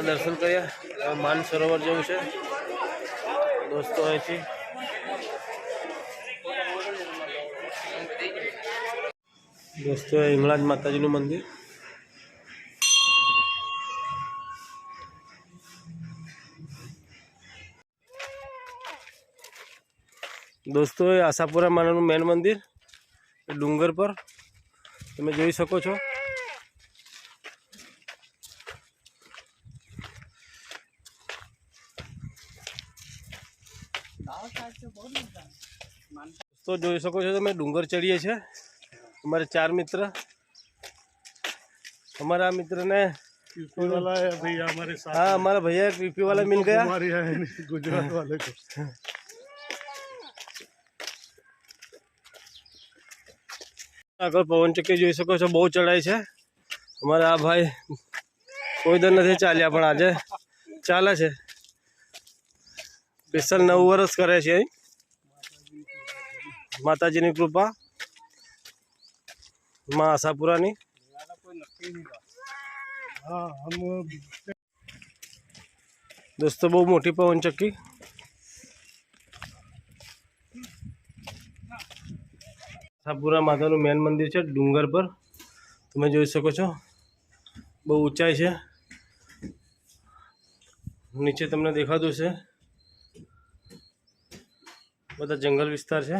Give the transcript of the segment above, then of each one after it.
દર્શન કર્યા. માન સરોવર જવું છે. દોસ્તો અહીંથી. દોસ્તો હિંગળાજ માતાજીનું મંદિર. દોસ્તો, એ આશાપુરા માનાનું મેન મંદિર ડુંગર પર. તમે જોઈ શકો છો. તો જોઈ શકો છો તમે ડુંગર ચડીએ છીએ અમારે ચાર મિત્ર. અમારા મિત્રને હા અમારા ભૈયા પીપી વાળા મિલ ગયા. ગુજરાત વાલે આગળ પવનચક્કી જોઈ શકો છો બહુ ચડાય છે. અમારા આ ભાઈ કોઈ દર નથી ચાલ્યા પણ આજે ચાલે છે. સ્પેશિયલ નવું વર્ષ કરે છે. અહીં માતાજીની કૃપા. માં આશાપુરાની. દોસ્તો, બહુ મોટી પવન ચક્કી. આશાપુરા માતાનું મેન મંદિર છે, ડુંગર પર. તમે જોઈ શકો છો. બહુ ઊંચાઈ છે. નીચે તમને દેખાતું છે. બધા જંગલ વિસ્તાર છે.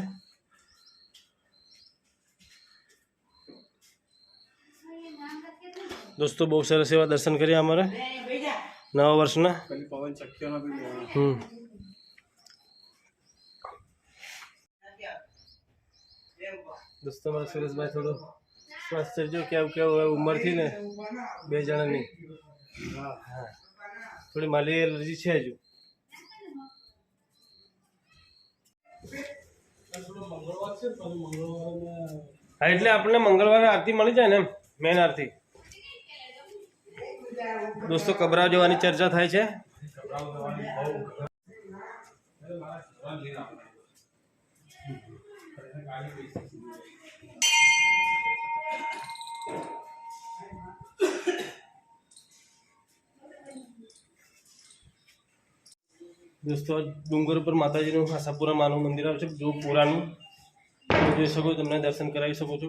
દોસ્તો, બહુ સરસ એવા દર્શન કર્યા અમારે. નવા વર્ષના. હમ. દોસ્તો મારા સુરેશભાઈ થોડો સ્વાસ્થ્ય જો કેવું કેવું ઉંમરથી ને, બે જણાની. થોડી માલી એલર્જી છે હજુ. હા, એટલે આપણને મંગળવારે આરતી મળી જાય ને મેન આરતી. દોસ્તો કબરાવ જવાની ચર્ચા થાય છે. દોસ્તો, ડુંગર ઉપર માતાજીનું આશાપુરા માનું મંદિર આવે છે, જો પુરાનું. જોઈ શકો તમને દર્શન કરાવી શકો છો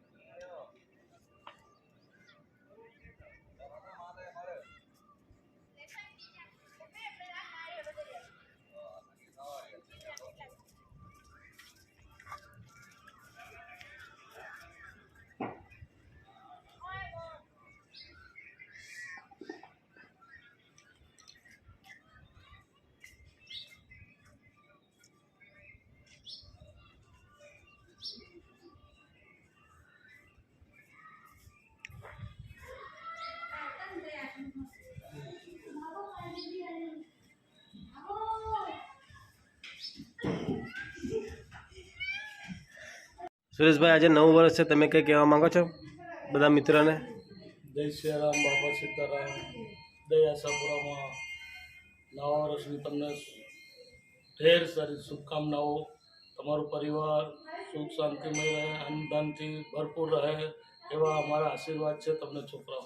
સુરેશભાઈ આજે નવું વર્ષ છે તમે કંઈ કહેવા માંગો છો બધા મિત્રોને? જય શ્રી રામ બાબા સીતારામ. દયા સાપુરામાં નવા વર્ષની તમને ઢેર સારી શુભકામનાઓ. તમારો પરિવાર સુખ શાંતિમય રહે અન્નદાનથી ભરપૂર રહે એવા અમારા આશીર્વાદ છે તમને છોકરાઓ.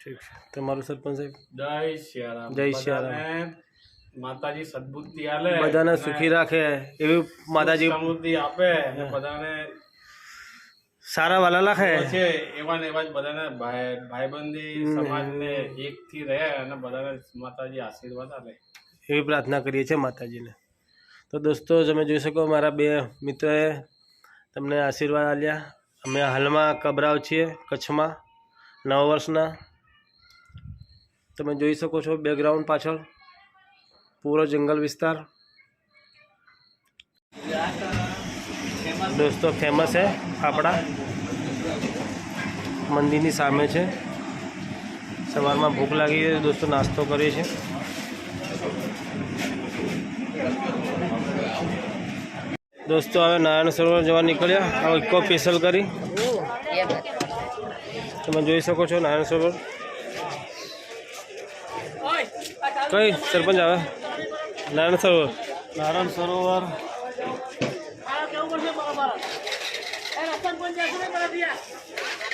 ઠીક છે. તમારું સરપંચ સાહેબ? જય સિયારામ જય સિયારામ. રામ માતાજી સદબુદ્ધિ આલે બધાને સુખી રાખે એવી માતાજી સમૃદ્ધિ આપે અને બધાને સારા વાલા લખે છે એવા ને એવા જ બધાને ભાઈ ભાઈબંધી સમાજને એકથી રહે અને બધાને માતાજી આશીર્વાદ આપે. એવી પ્રાર્થના કરીએ છીએ માતાજીને. તો દોસ્તો તમે જોઈ શકો મારા બે મિત્રોએ તમને આશીર્વાદ આપ્યા અમે હાલમાં કબરાવ છીએ કચ્છમાં નવા વર્ષના. તમે જોઈ શકો છો બેકગ્રાઉન્ડ પાછળ. પૂરો જંગલ વિસ્તાર. દોસ્તો ફેમસ છે ફાફડા મંદિરની સામે છે. સવારમાં ભૂખ લાગી ગઈ દોસ્તો નાસ્તો કરીએ છીએ. દોસ્તો હવે નારાયણ સરોવર જવા નીકળ્યા. હવે ઇકો સ્પેશિયલ કરી. તમે જોઈ શકો છો નારાયણ સરોવર. કઈ સરપંચ આવે? Narayan Sarovar. Narayan Sarovar. San Juan de Azul.